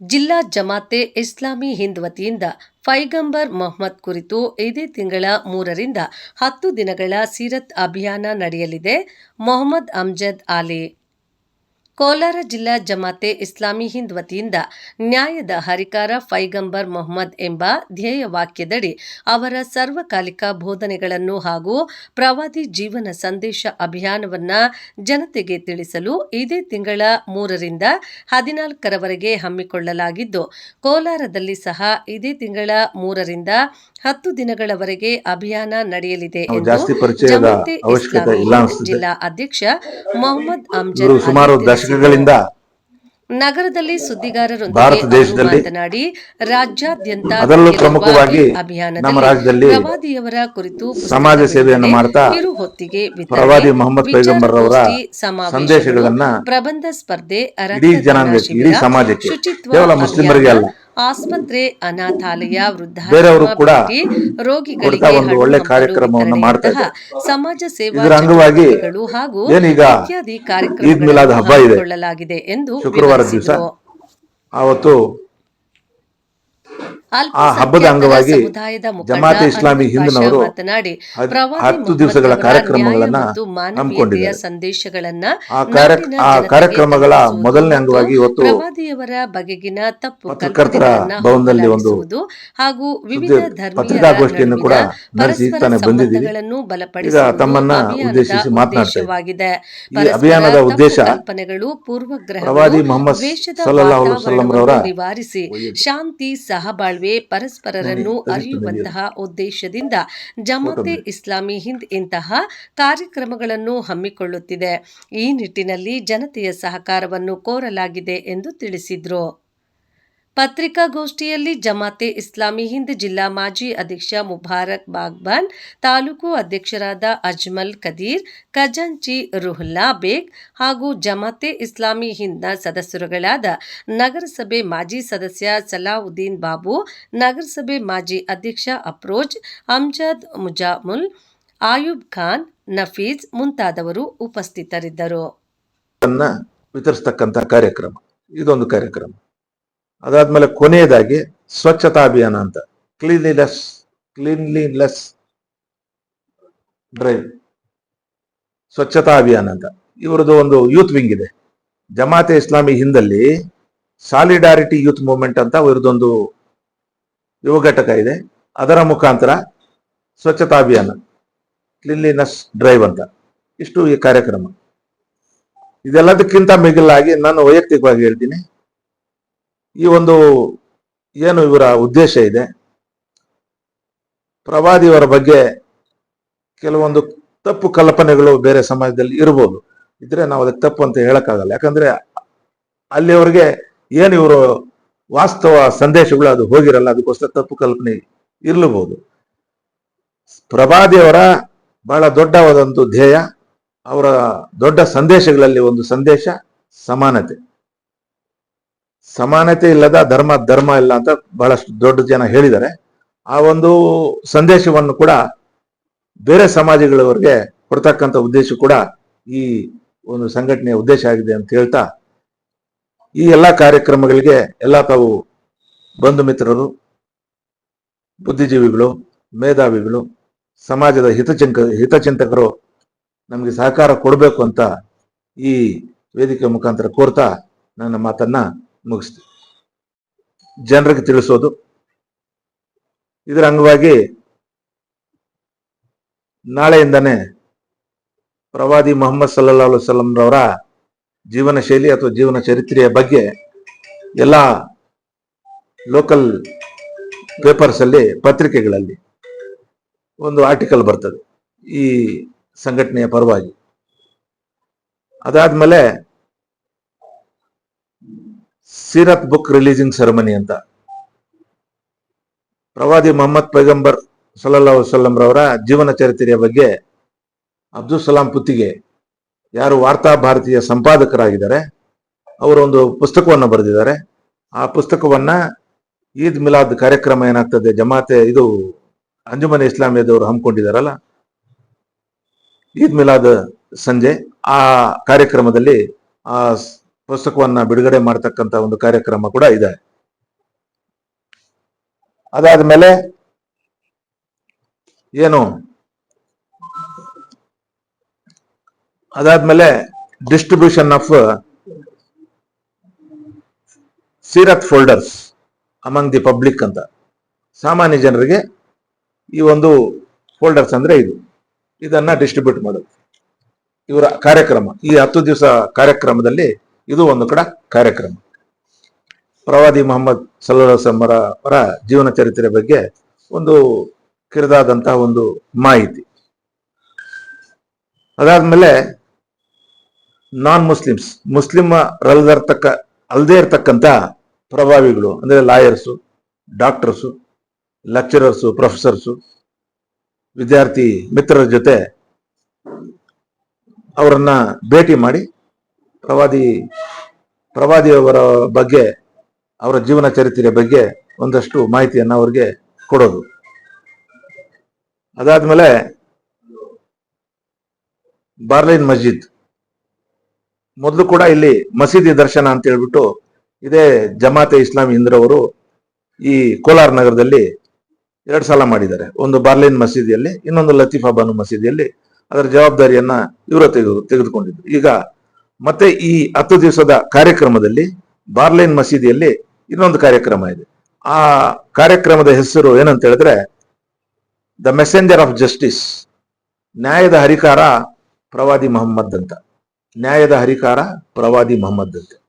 ಜಿಲ್ಲಾ ಜಮಾತೆ ಇಸ್ಲಾಮಿ ಹಿಂದ್ ವತಿಯಿಂದ ಫೈಗಂಬರ್ ಮೊಹಮ್ಮದ್ ಕುರಿತು ಇದೇ ತಿಂಗಳ ಮೂರರಿಂದ ಹತ್ತು ದಿನಗಳ ಸೀರತ್ ಅಭಿಯಾನ ನಡೆಯಲಿದೆ. ಮೊಹಮ್ಮದ್ ಅಮ್ಜದ್ ಆಲಿ ಕೋಲಾರ ಜಿಲ್ಲಾ ಜಮಾತೆ ಇಸ್ಲಾಮಿ ಹಿಂದ್ ವತಿಯಿಂದ ನ್ಯಾಯದ ಹರಿಕಾರ ಫೈಗಂಬರ್ ಮೊಹಮ್ಮದ್ ಎಂಬ ಧ್ಯೇಯ ವಾಕ್ಯದಡಿ ಅವರ ಸರ್ವಕಾಲಿಕ ಬೋಧನೆಗಳನ್ನು ಹಾಗೂ ಪ್ರವಾದಿ ಜೀವನ ಸಂದೇಶ ಅಭಿಯಾನವನ್ನ ಜನತೆಗೆ ತಿಳಿಸಲು ಇದೇ ತಿಂಗಳ ಮೂರರಿಂದ ಹದಿನಾಲ್ಕರವರೆಗೆ ಹಮ್ಮಿಕೊಳ್ಳಲಾಗಿದ್ದು ಕೋಲಾರದಲ್ಲಿ ಸಹ ಇದೇ ತಿಂಗಳ ಮೂರರಿಂದ ಹತ್ತು ದಿನಗಳವರೆಗೆ ಅಭಿಯಾನ ನಡೆಯಲಿದೆ ಎಂದು ಜಮಾತೆ ಇಸ್ಲಾಮಿ. ಜಿಲ್ಲಾ ಅಧ್ಯಕ್ಷ ಮೊಹಮ್ಮದ್ ಅಮ್ಜದ್ ದಶಕಗಳಿಂದ ನಗರದಲ್ಲಿ ಸುದ್ದಿಗಾರರೊಂದಿಗೆ ಭಾರತ ದೇಶದಲ್ಲಿ ಮಾತನಾಡಿ ರಾಜ್ಯಾದ್ಯಂತ ಅದರಲ್ಲೂ ಪ್ರಮುಖವಾಗಿ ನಮ್ಮ ರಾಜ್ಯದಲ್ಲಿ ಪ್ರವಾದಿಯವರ ಕುರಿತು ಸಮಾಜ ಸೇವೆಯನ್ನು ಮಾಡ್ತಾ ಕಿರು ಹೊತ್ತಿಗೆ ಪ್ರವಾದಿ ಮೊಹಮ್ಮದ್ ವಿಚಾರ ಪೈಗಂಬರ್ ಅವರ ಗೋಷ್ಠಿ, ಸಂದೇಶಗಳನ್ನ ಪ್ರಬಂಧ ಸ್ಪರ್ಧೆ ಇಡೀ ಜನಾಂಗಕ್ಕೆ ಇಡೀ ಸಮಾಜಕ್ಕೆ ಕೇವಲ ಮುಸ್ಲಿಮರಿಗೆ ಅಲ್ಲ ಆಸ್ಪತ್ರೆ ಅನಾಥಾಲಯ ವೃದ್ಧ ವೃದ್ಧಾಶ್ರಮ ರೋಗಿಗಳಿಗೆ ಒಂದು ಒಳ್ಳೆ ಕಾರ್ಯಕ್ರಮವನ್ನು ಮಾಡ್ತಾ ಸಮಾಜ ಸೇವಾ ಅಂಗವಾಗಿ ಹಾಗೂ ಇತ್ಯಾದಿ ಕಾರ್ಯಕ್ರಮಗಳನ್ನು ಇದೆ. ಹಮ್ಮಿಕೊಳ್ಳಲಾಗಿದೆ ಎಂದು ಶುಕ್ರವಾರ ದಿವಸ. ಆವತ್ತು ಆ ಹಬ್ಬದ ಅಂಗವಾಗಿ ಜಮಾತೆ ಇಸ್ಲಾಮಿ ಹಿಂದಿನವರು ಮಾತನಾಡಿ ಹತ್ತು ದಿವಸಗಳ ಕಾರ್ಯಕ್ರಮಗಳನ್ನ ಹಮ್ಮಿಕೊಂಡಿದ್ದಾರೆ. ಸಂದೇಶಗಳನ್ನ ಆ ಕಾರ್ಯಕ್ರಮಗಳ ಮೊದಲನೇ ಅಂಗವಾಗಿ ಇವತ್ತು ಪ್ರವಾದಿಯವರ ಬಗೆಗಿನ ತಪ್ಪು ಪತ್ರಕರ್ತರ ಭವನದಲ್ಲಿ ಒಂದು ಹಾಗೂ ವಿವಿಧ ಪತ್ರಿಕಾಗೋಷ್ಠಿಯನ್ನು ಕೂಡ ನಡೆಸಿ ತಾನೆ ಬಂದಿದ್ದೀವಿ. ಈಗ ತಮ್ಮನ್ನ ಉದ್ದೇಶಿಸಿ ಮಾತನಾಡ್ತಾ ಈ ಅಭಿಯಾನದ ಉದ್ದೇಶ ಕಲ್ಪನೆಗಳು ಪೂರ್ವಗ್ರಹಗಳು ಪ್ರವಾದಿ ಮೊಹಮ್ಮದ್ ಸಲ್ಲಲ್ಲಾಹು ಅಲೈಹಿ ವಸಲ್ಲಂ ರವರ ನಿವಾರಿಸಿ ಶಾಂತಿ ಸಹಬಾಳ್ವೆ ಪರಸ್ಪರರನ್ನು ಅರಿಯುವಂತಹ ಉದ್ದೇಶದಿಂದ ಜಮಾತೆ ಇಸ್ಲಾಮಿ ಹಿಂದ್ ಇಂತಹ ಕಾರ್ಯಕ್ರಮಗಳನ್ನು ಹಮ್ಮಿಕೊಳ್ಳುತ್ತಿದೆ. ಈ ನಿಟ್ಟಿನಲ್ಲಿ ಜನತೆಯ ಸಹಕಾರವನ್ನು ಕೋರಲಾಗಿದೆ ಎಂದು ತಿಳಿಸಿದ್ರು. ಪತ್ರಿಕಾಗೋಷ್ಠಿಯಲ್ಲಿ ಜಮಾತೆ ಇಸ್ಲಾಮಿ ಹಿಂದ್ ಜಿಲ್ಲಾ ಮಾಜಿ ಅಧ್ಯಕ್ಷ ಮುಬಾರಕ್ ಬಾಗ್ಬಾನ್, ತಾಲೂಕು ಅಧ್ಯಕ್ಷರಾದ ಅಜ್ಮಲ್ ಕದೀರ್, ಖಜಾಂಚಿ ರುಹುಲ್ಲಾ ಬೇಗ್ ಹಾಗೂ ಜಮಾತೆ ಇಸ್ಲಾಮಿ ಹಿಂದ್ನ ಸದಸ್ಯರುಗಳಾದ ನಗರಸಭೆ ಮಾಜಿ ಸದಸ್ಯ ಸಲಾವುದ್ದೀನ್ ಬಾಬು, ನಗರಸಭೆ ಮಾಜಿ ಅಧ್ಯಕ್ಷ ಅಪ್ರೋಜ್, ಅಮ್ಜದ್ ಮುಜಾಮುಲ್, ಆಯುಬ್ ಖಾನ್, ನಫೀಜ್ ಮುಂತಾದವರು ಉಪಸ್ಥಿತರಿದ್ದರು. ಕಾರ್ಯಕ್ರಮ, ಇದೊಂದು ಕಾರ್ಯಕ್ರಮ. ಅದಾದ್ಮೇಲೆ ಕೊನೆಯದಾಗಿ ಸ್ವಚ್ಛತಾ ಅಭಿಯಾನ ಅಂತ. ಕ್ಲೀನ್ಲಿನೆಸ್ ಕ್ಲೀನ್ಲಿನೆಸ್ ಡ್ರೈವ್ ಸ್ವಚ್ಛತಾ ಅಭಿಯಾನ ಅಂತ. ಇವರದು ಒಂದು ಯೂತ್ ವಿಂಗ್ ಇದೆ. ಜಮಾತೆ ಇಸ್ಲಾಮಿ ಹಿಂದಲ್ಲಿ ಸಾಲಿಡಾರಿಟಿ ಯೂತ್ ಮೂವ್ಮೆಂಟ್ ಅಂತ ಇವರದೊಂದು ಯುವ ಘಟಕ ಇದೆ. ಅದರ ಮುಖಾಂತರ ಸ್ವಚ್ಛತಾ ಅಭಿಯಾನ ಕ್ಲೀನ್ಲಿನೆಸ್ ಡ್ರೈವ್ ಅಂತ. ಇಷ್ಟು ಈ ಕಾರ್ಯಕ್ರಮ. ಇದೆಲ್ಲದಕ್ಕಿಂತ ಮಿಗಿಲಾಗಿ ನಾನು ವೈಯಕ್ತಿಕವಾಗಿ ಹೇಳ್ತೀನಿ. ಈ ಒಂದು ಏನು ಇವರ ಉದ್ದೇಶ ಇದೆ? ಪ್ರವಾದಿಯವರ ಬಗ್ಗೆ ಕೆಲವೊಂದು ತಪ್ಪು ಕಲ್ಪನೆಗಳು ಬೇರೆ ಸಮಾಜದಲ್ಲಿ ಇರ್ಬೋದು. ಇದ್ರೆ ನಾವು ಅದಕ್ಕೆ ತಪ್ಪು ಅಂತ ಹೇಳಕ್ಕಾಗಲ್ಲ. ಯಾಕಂದ್ರೆ ಅಲ್ಲಿಯವರೆಗೆ ಏನು ಇವರು ವಾಸ್ತವ ಸಂದೇಶಗಳು ಅದು ಹೋಗಿರಲ್ಲ, ಅದಕ್ಕೋಸ್ಕರ ತಪ್ಪು ಕಲ್ಪನೆ ಇರಲಬಹುದು ಪ್ರಭಾದಿಯವರ ಬಹಳ ದೊಡ್ಡವಾದಂತ ಧ್ಯೇಯ, ಅವರ ದೊಡ್ಡ ಸಂದೇಶಗಳಲ್ಲಿ ಒಂದು ಸಂದೇಶ ಸಮಾನತೆ. ಸಮಾನತೆ ಇಲ್ಲದ ಧರ್ಮ ಧರ್ಮ ಇಲ್ಲ ಅಂತ ಬಹಳಷ್ಟು ದೊಡ್ಡ ಜನ ಹೇಳಿದ್ದಾರೆ. ಆ ಒಂದು ಸಂದೇಶವನ್ನು ಕೂಡ ಬೇರೆ ಸಮಾಜಗಳವರಿಗೆ ಕೊಡ್ತಕ್ಕಂಥ ಉದ್ದೇಶ ಕೂಡ ಈ ಒಂದು ಸಂಘಟನೆಯ ಉದ್ದೇಶ ಆಗಿದೆ ಅಂತ ಹೇಳ್ತಾ, ಈ ಎಲ್ಲ ಕಾರ್ಯಕ್ರಮಗಳಿಗೆ ಎಲ್ಲ ತಾವು ಬಂಧು ಮಿತ್ರರು, ಬುದ್ಧಿಜೀವಿಗಳು, ಮೇಧಾವಿಗಳು, ಸಮಾಜದ ಹಿತಚಿಂತ, ಹಿತಚಿಂತಕರು ನಮಗೆ ಸಹಕಾರ ಕೊಡಬೇಕು ಅಂತ ಈ ವೇದಿಕೆ ಮುಖಾಂತರ ಕೋರ್ತಾ ನನ್ನ ಮಾತನ್ನ ಮುಗಿಸ್ತೀನಿ ಜನರಿಗೆ ತಿಳಿಸೋದು. ಇದರ ಅಂಗವಾಗಿ ನಾಳೆಯಿಂದನೇ ಪ್ರವಾದಿ ಮೊಹಮ್ಮದ್ ಸಲ್ಲಾ ವಸಲ್ಲಂ ರವರ ಜೀವನ ಶೈಲಿ ಅಥವಾ ಜೀವನ ಚರಿತ್ರೆಯ ಬಗ್ಗೆ ಎಲ್ಲ ಲೋಕಲ್ ಪೇಪರ್ಸ್ ಅಲ್ಲಿ ಪತ್ರಿಕೆಗಳಲ್ಲಿ ಒಂದು ಆರ್ಟಿಕಲ್ ಬರ್ತದೆ ಈ ಸಂಘಟನೆಯ ಪರವಾಗಿ. ಅದಾದ್ಮೇಲೆ ಸೀರತ್ ಬುಕ್ ರಿಲೀಸಿಂಗ್ ಸೆರೆಮನಿ ಅಂತ. ಪ್ರವಾದಿ ಮೊಹಮ್ಮದ್ ಪೈಗಂಬರ್ ಸಲ್ಲಾ ವಸಲ್ಲಂ ರವರ ಜೀವನ ಚರಿತ್ರೆಯ ಬಗ್ಗೆ ಅಬ್ದುಲ್ ಸಲಾಂ ಪುತ್ತಿಗೆ ಯಾರು ವಾರ್ತಾ ಭಾರತೀಯ ಸಂಪಾದಕರಾಗಿದ್ದಾರೆ, ಅವರು ಒಂದು ಪುಸ್ತಕವನ್ನು ಬರೆದಿದ್ದಾರೆ. ಆ ಪುಸ್ತಕವನ್ನ ಈದ್ ಮಿಲಾದ್ ಕಾರ್ಯಕ್ರಮ ಏನಾಗ್ತದೆ, ಜಮಾತೆ ಇದು ಅಂಜುಮನ್ ಇಸ್ಲಾಮಿಯದವರು ಹಮ್ಮಿಕೊಂಡಿದಾರಲ್ಲ ಈದ್ ಮಿಲಾದ್ ಸಂಜೆ ಆ ಕಾರ್ಯಕ್ರಮದಲ್ಲಿ ಆ ಪುಸ್ತಕವನ್ನ ಬಿಡುಗಡೆ ಮಾಡತಕ್ಕಂತ ಒಂದು ಕಾರ್ಯಕ್ರಮ ಕೂಡ ಇದೆ. ಅದಾದ ಮೇಲೆ ಏನು? ಅದಾದ್ಮೇಲೆ distribution of ಸೀರತ್ folders among the public ಅಂತ. ಸಾಮಾನ್ಯ ಜನರಿಗೆ ಈ ಒಂದು ಫೋಲ್ಡರ್ಸ್ ಅಂದ್ರೆ ಇದು. ಇದನ್ನ ಡಿಸ್ಟ್ರಿಬ್ಯೂಟ್ ಮಾಡೋದು. ಇವರ ಕಾರ್ಯಕ್ರಮ. ಈ ಹತ್ತು ದಿವಸ ಕಾರ್ಯಕ್ರಮದಲ್ಲಿ ಇದು ಒಂದು ಕಡೆ ಕಾರ್ಯಕ್ರಮ. ಪ್ರವಾದಿ ಮೊಹಮ್ಮದ್ ಸಲ್ಲಸಮ್ಮರ ಅವರ ಜೀವನ ಚರಿತ್ರೆ ಬಗ್ಗೆ ಒಂದು ಕಿರಿದಾದಂತಹ ಒಂದು ಮಾಹಿತಿ. ಅದಾದ್ಮೇಲೆ ನಾನ್ ಮುಸ್ಲಿಮ್ಸ್ ಮುಸ್ಲಿಮರಲ್ದಿರ್ತಕ್ಕ ಅಲ್ಲದೆ ಇರ್ತಕ್ಕಂಥ ಪ್ರಭಾವಿಗಳು, ಅಂದ್ರೆ ಲಾಯರ್ಸು ಡಾಕ್ಟರ್ಸು ಲೆಕ್ಚರರ್ಸು ಪ್ರೊಫೆಸರ್ಸು ವಿದ್ಯಾರ್ಥಿ ಮಿತ್ರರ ಜೊತೆ ಅವರನ್ನ ಭೇಟಿ ಮಾಡಿ ಪ್ರವಾದಿ, ಪ್ರವಾದಿಯವರ ಬಗ್ಗೆ, ಅವರ ಜೀವನ ಚರಿತ್ರೆಯ ಬಗ್ಗೆ ಒಂದಷ್ಟು ಮಾಹಿತಿಯನ್ನು ಅವರಿಗೆ ಕೊಡೋದು. ಅದಾದ್ಮೇಲೆ ಬಾರ್ಲೈನ್ ಮಸ್ಜಿದ್. ಮೊದಲು ಕೂಡ ಇಲ್ಲಿ ಮಸೀದಿ ದರ್ಶನ ಅಂತ ಹೇಳ್ಬಿಟ್ಟು ಇದೇ ಜಮಾತೆ ಇಸ್ಲಾಮಿ ಇಂದ್ರವರು ಈ ಕೋಲಾರ ನಗರದಲ್ಲಿ ಎರಡು ಸಲ ಮಾಡಿದ್ದಾರೆ. ಒಂದು ಬಾರ್ಲೈನ್ ಮಸೀದಿಯಲ್ಲಿ, ಇನ್ನೊಂದು ಲತೀಫಾ ಬಾನು ಮಸೀದಿಯಲ್ಲಿ ಅದರ ಜವಾಬ್ದಾರಿಯನ್ನ ಇವರು ತೆಗೆದು, ತೆಗೆದುಕೊಂಡಿದ್ರು. ಈಗ ಮತ್ತೆ ಈ ಹತ್ತು ದಿವಸದ ಕಾರ್ಯಕ್ರಮದಲ್ಲಿ ಬಾರ್ಲೈನ್ ಮಸೀದಿಯಲ್ಲಿ ಇನ್ನೊಂದು ಕಾರ್ಯಕ್ರಮ ಇದೆ. ಆ ಕಾರ್ಯಕ್ರಮದ ಹೆಸರು ಏನಂತ ಹೇಳಿದ್ರೆ, ದ ಮೆಸೆಂಜರ್ ಆಫ್ ಜಸ್ಟಿಸ್ ನ್ಯಾಯದ ಹರಿಕಾರ ಪ್ರವಾದಿ ಮೊಹಮ್ಮದ್ ಅಂತ. ನ್ಯಾಯದ ಹರಿಕಾರ ಪ್ರವಾದಿ ಮೊಹಮ್ಮದ್ ಅಂತ.